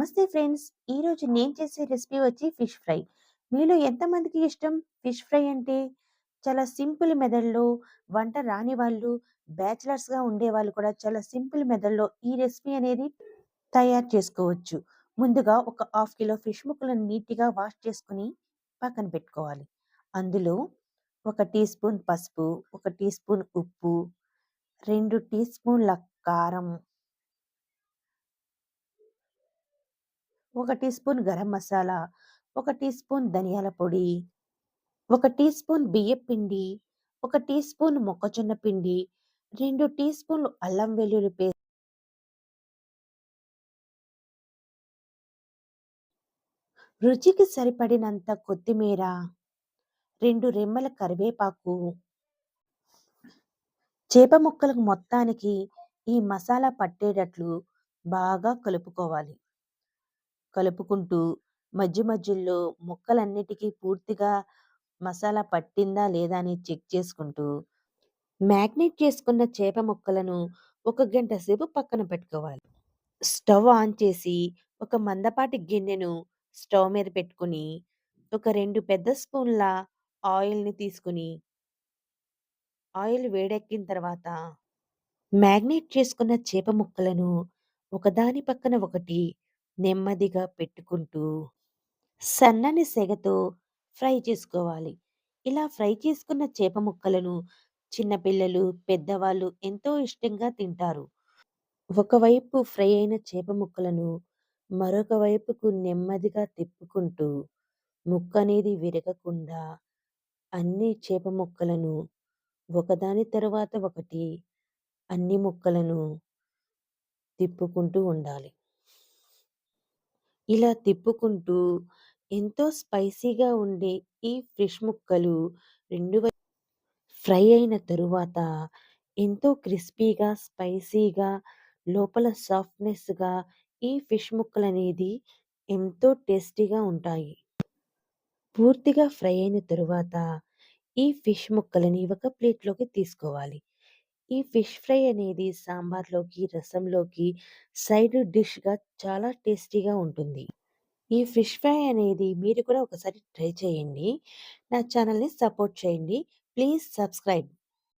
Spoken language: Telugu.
నమస్తే ఫ్రెండ్స్. ఈరోజు నేను చేసే రెసిపీ వచ్చి ఫిష్ ఫ్రై. మీలో ఎంతమందికి ఇష్టం ఫిష్ ఫ్రై అంటే? చాలా సింపుల్ మెథడ్‌లో వంట రాని వాళ్ళు, బ్యాచిలర్స్‌గా ఉండేవాళ్ళు కూడా చాలా సింపుల్ మెథడ్‌లో ఈ రెసిపీ అనేది తయారు చేసుకోవచ్చు. ముందుగా ఒక హాఫ్ కిలో ఫిష్ ముక్కలను నీట్‌గా వాష్ చేసుకొని పక్కన పెట్టుకోవాలి. అందులో ఒక టీ స్పూన్ పసుపు, ఒక టీ స్పూన్ ఉప్పు, రెండు టీ స్పూన్ల కారం ఒక టీ స్పూన్ గరం మసాలా, ఒక టీ స్పూన్ ధనియాల పొడి, ఒక టీ స్పూన్ బియ్యం పిండి, ఒక టీ స్పూన్ మొక్కజొన్న పిండి, రెండు టీ స్పూన్లు అల్లం వెల్లుల్లి పేస్ట్ రుచికి సరిపడినంత కొత్తిమీర, రెండు రెమ్మల కరివేపాకు చేప ముక్కలకు మొత్తానికి ఈ మసాలా పట్టేటట్లు బాగా కలుపుకోవాలి. కలుపుకుంటూ మధ్య మధ్యలో ముక్కలన్నిటికీ పూర్తిగా మసాలా పట్టిందా లేదా అని చెక్ చేసుకుంటూ, మ్యాగ్నేట్ చేసుకున్న చేప ముక్కలను ఒక గంట సేపు పక్కన పెట్టుకోవాలి. స్టవ్ ఆన్ చేసి ఒక మందపాటి గిన్నెను స్టవ్ మీద పెట్టుకొని, ఒక రెండు పెద్ద స్పూన్ల ఆయిల్‌ని తీసుకొని ఆయిల్ వేడెక్కిన తర్వాత మ్యాగ్నేట్ చేసుకున్న చేప ముక్కలను ఒకదాని పక్కన ఒకటి నెమ్మదిగా పెట్టుకుంటూ సన్నని సెగతో ఫ్రై చేసుకోవాలి. ఇలా ఫ్రై చేసుకున్న చేప ముక్కలను చిన్నపిల్లలు పెద్దవాళ్ళు ఎంతో ఇష్టంగా తింటారు. ఒకవైపు ఫ్రై అయిన చేప ముక్కలను మరొక వైపుకు నెమ్మదిగా తిప్పుకుంటూ ముక్క అనేది విరగకుండా అన్ని చేప ముక్కలను ఒకదాని తరువాత ఒకటి అన్ని ముక్కలను తిప్పుకుంటూ ఉండాలి. ఇలా తిప్పుకుంటూ ఎంతో స్పైసీగా ఉండే ఈ ఫిష్ ముక్కలు రెండు వై ఫ్రై అయిన తరువాత ఎంతో క్రిస్పీగా, స్పైసీగా, లోపల సాఫ్ట్‌నెస్‌గా ఈ ఫిష్ ముక్కలు అనేది ఎంతో టేస్టీగా ఉంటాయి. పూర్తిగా ఫ్రై అయిన తరువాత ఈ ఫిష్ ముక్కలని ఒక ప్లేట్‌లోకి తీసుకోవాలి. ఈ ఫిష్ ఫ్రై అనేది సాంబార్‌లోకి, రసంలోకి సైడ్ డిష్‌గా చాలా టేస్టీగా ఉంటుంది. ఈ ఫిష్ ఫ్రై అనేది మీరు కూడా ఒకసారి ట్రై చేయండి. నా ఛానల్‌ని సపోర్ట్ చేయండి. Please subscribe.